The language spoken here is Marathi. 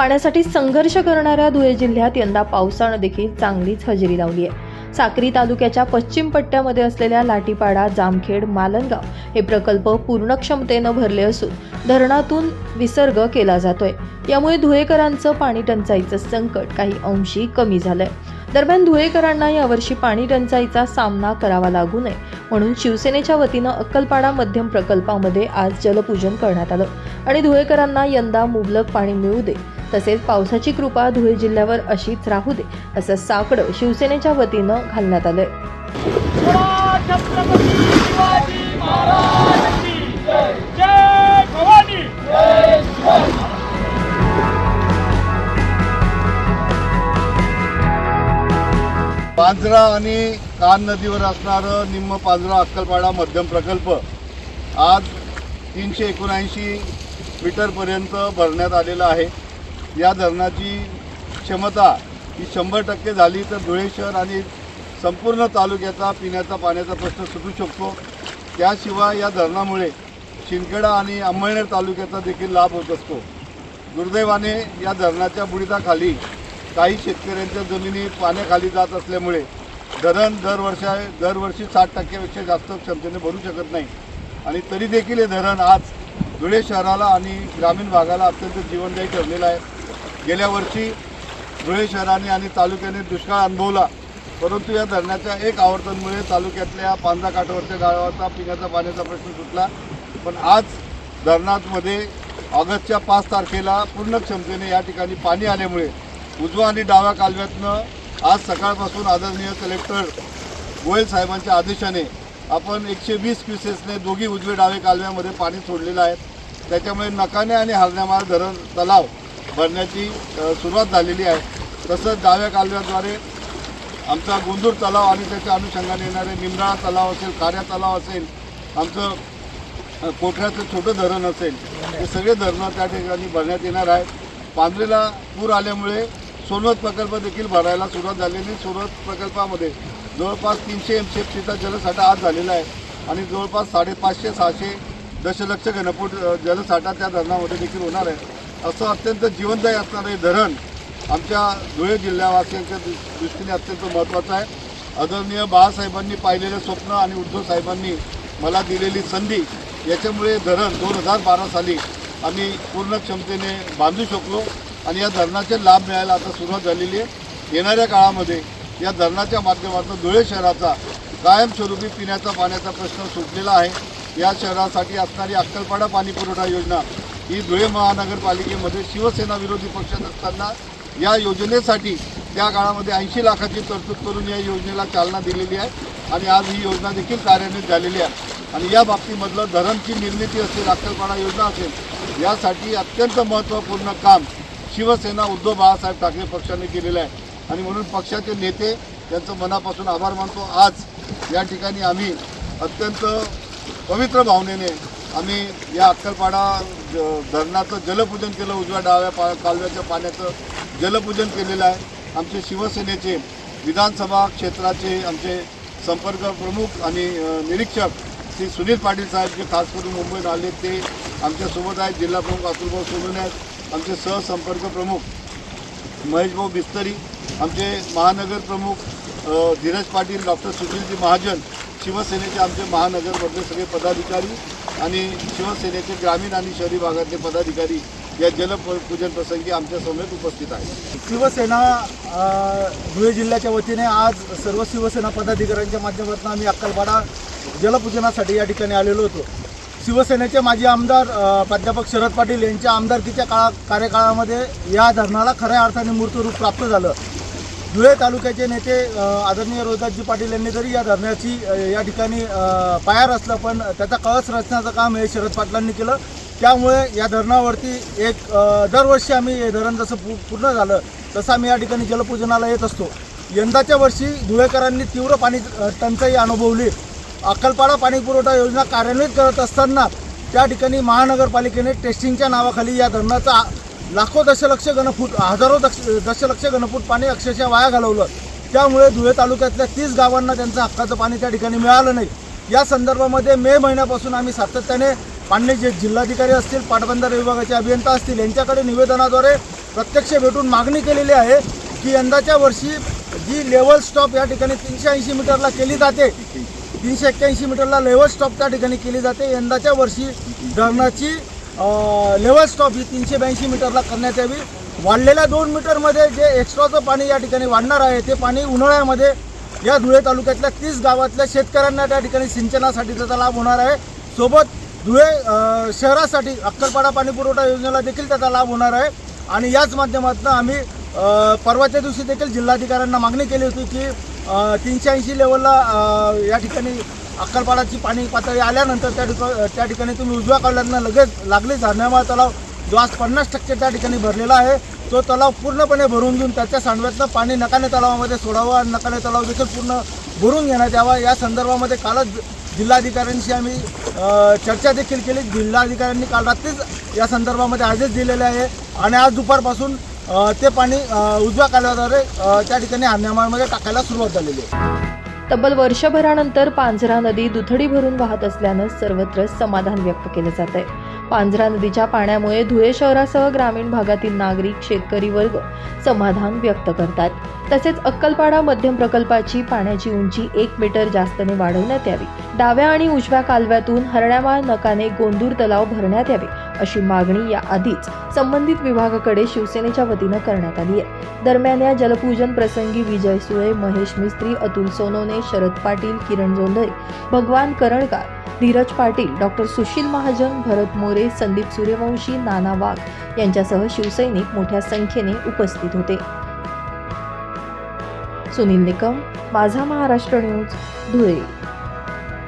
पाण्यासाठी संघर्ष करणाऱ्या धुळे जिल्ह्यात यंदा पावसानं देखील चांगलीच हजेरी लावली आहे. साक्री तालुक्याच्या पश्चिम पट्ट्यामध्ये असलेल्या लाटीपाडा जामखेड मालनगाव हे प्रकल्प पूर्ण क्षमतेनं भरले असून धरणातून विसर्ग केला जातोय. यामुळे धुळेकरांचं पाणी टंचाईचं संकट काही अंशी कमी झालंय. दरम्यान धुळेकरांना यावर्षी पाणी टंचाईचा सामना करावा लागू नये म्हणून शिवसेनेच्या वतीनं अक्कलपाडा मध्यम प्रकल्पामध्ये आज जलपूजन करण्यात आलं. आणि धुळेकरांना यंदा मुबलक पाणी मिळू दे तसेच पावसाची कृपा धुळे जिल्ह्यावर अशीच राहू दे असं साकडं शिवसेनेच्या वतीनं घालण्यात आलंय. पांजरा आणि कान नदीवर असणारं निम्म पांजरा अक्कलपाडा मध्यम प्रकल्प आज तीनशे एकोणऐंशी मीटरपर्यंत भरण्यात आलेला आहे. या धरणाची क्षमता ही शंभर टक्के झाली तर धुळे शहर आणि संपूर्ण तालुक्याचा पिण्याचा पाण्याचा प्रश्न सुटू शकतो. त्याशिवाय या धरणामुळे शिंदखेडा आणि अंमळनेर तालुक्याचा देखील लाभ होत असतो. दुर्दैवाने या धरणाच्या बुडिदाखाली काही शेतकऱ्यांच्या जमिनी पाण्याखाली जात असल्यामुळे धरण दरवर्षा दरवर्षी साठ टक्क्यापेक्षा जास्त क्षमतेने भरू शकत नाही. आणि तरी देखील हे धरण आज धुळे शहराला आणि ग्रामीण भागाला अत्यंत जीवनदायी ठरलेलं आहे. गेल्या वर्षी धुळे शहराने आणि तालुक्याने दुष्काळ अनुभवला. परंतु या धरणाच्या एक आवर्तनमुळे तालुक्यातल्या पांझा काठावरच्या गावाचा पिण्याचा पाण्याचा प्रश्न सुटला. पण आज धरणामध्ये ऑगस्टच्या पाच तारखेला पूर्ण क्षमतेने या ठिकाणी पाणी आल्यामुळे उजवा आणि डाव्या कालव्यातनं आज सकाळपासून आदरणीय कलेक्टर गोयल साहेबांच्या आदेशाने आपण एकशे वीस पीसेसने दोघी उजवे डावे कालव्यामध्ये पाणी सोडलेलं आहे. त्याच्यामुळे नकाने आणि हरण्यामाळ धरण तलाव भरण्याची सुरुवात झालेली आहे. तसंच डाव्या कालव्याद्वारे आमचा गोंदूर तलाव आणि त्याच्या अनुषंगाने येणारे निमराळा तलाव असेल खाऱ्या तलाव असेल आमचं कोठऱ्याचं छोटं धरण असेल हे सगळे धरणं त्या ठिकाणी भरण्यात येणार आहेत. पांढरीला पूर आल्यामुळे सोनवत प्रकल्प देखील भरायला सुरुवात झालेली सोनवत प्रकल्पामध्ये जवळपास तीनशे एम सी एफ सीचा जलसाठा आज झालेला आहे आणि जवळपास साडेपाचशे सहाशे दशलक्ष घनफूट जलसाठा त्या धरणामध्ये देखील होणार आहे. असं अत्यंत जीवनदायी असणारं हे धरण आमच्या धुळे जिल्ह्यावासियांच्या दृष्टीने अत्यंत महत्त्वाचं आहे. आदरणीय बाळासाहेबांनी पाहिलेलं स्वप्न आणि उद्धव साहेबांनी मला दिलेली संधी याच्यामुळे धरण दोन हजार बारा साली आम्ही पूर्ण क्षमतेने बांधू शकलो आणि या धरणाचे लाभ मिळायला आता सुरुवात झालेली आहे. येणाऱ्या काळामध्ये या धरणाच्या माध्यमातून धुळे शहराचा कायमस्वरूपी पिण्याचा पाण्याचा प्रश्न सुटलेला आहे. या शहरासाठी असणारी अक्कलपाडा पाणी पुरवठा योजना ही धुळे महानगरपालिकेमध्ये शिवसेना विरोधी पक्षात असताना या योजनेसाठी त्या काळामध्ये ऐंशी लाखाची तरतूद करून या योजनेला चालना दिलेली आहे आणि आज ही योजना देखील कार्यान्वित झालेली आहे. आणि या बाबतीमधलं धरणची निर्मिती असेल अक्कलपाडा योजना असेल यासाठी अत्यंत महत्त्वपूर्ण काम शिवसेना उद्धव बाळासाहेब ठाकरे पक्षाने केलेलं आहे. आणि म्हणून पक्षाचे नेते त्यांचं मनापासून आभार मानतो. आज या ठिकाणी आम्ही अत्यंत पवित्र भावनेने आम्ही या अक्कलपाडा धरणाचं जलपूजन केलं उजव्या डाव्या पा कालव्याच्या पाण्याचं जलपूजन केलेलं आहे. आमचे शिवसेनेचे विधानसभा क्षेत्राचे आमचे संपर्क प्रमुख आणि निरीक्षक श्री सुनील पाटील साहेब जे खास करून मुंबईत आले ते आमच्यासोबत आहेत. जिल्हा प्रमुख अतुलभाऊ सोनवणे आहेत. आमचे सहसंपर्क प्रमुख महेशभाऊ बिस्तरी आमचे महानगर प्रमुख धीरज पाटील डॉक्टर सुशीलजी महाजन शिवसेनेचे आमचे महानगरमधले सगळे पदाधिकारी आणि शिवसेनेचे ग्रामीण आणि शहरी भागातले पदाधिकारी या जलपूजन प्रसंगी आमच्या समेत उपस्थित आहेत. शिवसेना धुळे जिल्ह्याच्या वतीने आज सर्व शिवसेना पदाधिकाऱ्यांच्या माध्यमातून आम्ही अक्कलपाडा जलपूजनासाठी या ठिकाणी आलेलो होतो. शिवसेनेचे माजी आमदार प्राध्यापक शरद पाटील यांच्या आमदारकीच्या काळा कार्यकाळामध्ये या धरणाला खऱ्या अर्थाने मूर्तरूप प्राप्त झालं. धुळे तालुक्याचे नेते आदरणीय रोहिदासजी पाटील यांनी जरी या धरणाची या ठिकाणी पायार असलं पण त्याचा कळस रचण्याचं काम हे शरद पाटलांनी केलं. त्यामुळे या धरणावरती एक दरवर्षी आम्ही हे धरण जसं पू पूर्ण झालं तसं आम्ही या ठिकाणी जलपूजनाला येत असतो. यंदाच्या वर्षी धुळेकरांनी तीव्र पाणी टंचाई अनुभवली. अक्कलपाडा पाणीपुरवठा योजना कार्यान्वित करत असताना त्या ठिकाणी महानगरपालिकेने टेस्टिंगच्या नावाखाली या धरणाचा लाखो दशलक्ष घनफूट हजारो दक्ष दशलक्ष घनफूट पाणी अक्षरशः वाया घालवलं. त्यामुळे धुळे तालुक्यातल्या तीस गावांना त्यांचं हक्काचं पाणी त्या ठिकाणी मिळालं नाही. या संदर्भामध्ये मे महिन्यापासून आम्ही सातत्याने पाणी जे जिल्हाधिकारी असतील पाटबंधारे विभागाचे अभियंता असतील यांच्याकडे निवेदनाद्वारे प्रत्यक्ष भेटून मागणी केलेली आहे की यंदाच्या वर्षी जी लेवल स्टॉप या ठिकाणी तीनशे ऐंशी मीटरला केली जाते तीनशे एक्क्याऐंशी मीटरला लेवल स्टॉप त्या ठिकाणी केली जाते. यंदाच्या वर्षी धरणाची लेवल स्टॉप ही तीनशे ब्याऐंशी मीटरला करण्यात यावी. वाढलेल्या दोन मीटरमध्ये जे एक्स्ट्राचं पाणी या ठिकाणी वाढणार आहे ते पाणी उन्हाळ्यामध्ये या धुळे तालुक्यातल्या तीस गावातल्या शेतकऱ्यांना त्या ठिकाणी सिंचनासाठी त्याचा लाभ होणार आहे. सोबत धुळे शहरासाठी अक्कलपाडा पाणी पुरवठा योजनेला देखील त्याचा लाभ होणार आहे. आणि याच माध्यमातून आम्ही परवाच्या दिवशी देखील जिल्हाधिकाऱ्यांना मागणी केली होती की तीनशे ऐंशी लेवलला या ठिकाणी अक्कलपाडाची पाणी पातळी आल्यानंतर त्या ठिकाणी त्या ठिकाणी तुम्ही उजव्या कौलांना लगेच लागलीच झारण्यामा तलाव जो आज पन्नास टक्के त्या ठिकाणी भरलेला आहे तो तलाव पूर्णपणे भरून घेऊन त्याच्या सांडव्यातनं पाणी नकाने तलावामध्ये सोडावं आणि नकाने तलाव देखील पूर्ण भरून घेण्यात यावा. या संदर्भामध्ये कालच जिल्हाधिकाऱ्यांशी आम्ही चर्चा देखील केली. जिल्हाधिकाऱ्यांनी काल रात्रीच या संदर्भामध्ये आदेश दिलेले आहे आणि आज दुपारपासून ते पाणी उजव्या कालव्याद्वारे त्या ठिकाणी हान्यामाळमध्ये टाकायला सुरुवात झालेली आहे. तब्बल वर्षभरानंतर पांझरा नदी दुथडी भरून वाहत असल्यानं सर्वत्र समाधान व्यक्त केलं जात आहे पांझरा नदीच्या पाण्यामुळे धुळे शहरासह ग्रामीण भागातील नागरिक शेतकरी वर्ग समाधान व्यक्त करतात. तसेच अक्कलपाडा मध्यम प्रकल्पाची पाण्याची उंची एक मीटर जास्तने वाढवण्यात यावी. डाव्या आणि उजव्या कालव्यातून हरण्यामाळ नकाने गोंदूर तलाव भरण्यात यावे अशी मागणी या आधीच संबंधित विभागाकडे शिवसेनेच्या वतीनं करण्यात आली आहे. दरम्यान या जलपूजन प्रसंगी विजय सुळे महेश मिस्त्री अतुल सोनवणे शरद पाटील किरण जोंधळे भगवान करणकार धीरज पाटील डॉक्टर सुशील महाजन भरत मोरे संदीप सूर्यवंशी नाना वाघ यांच्यासह शिवसैनिक मोठ्या संख्येने उपस्थित होते. सुनील निकम माझा महाराष्ट्र न्यूज धुळे.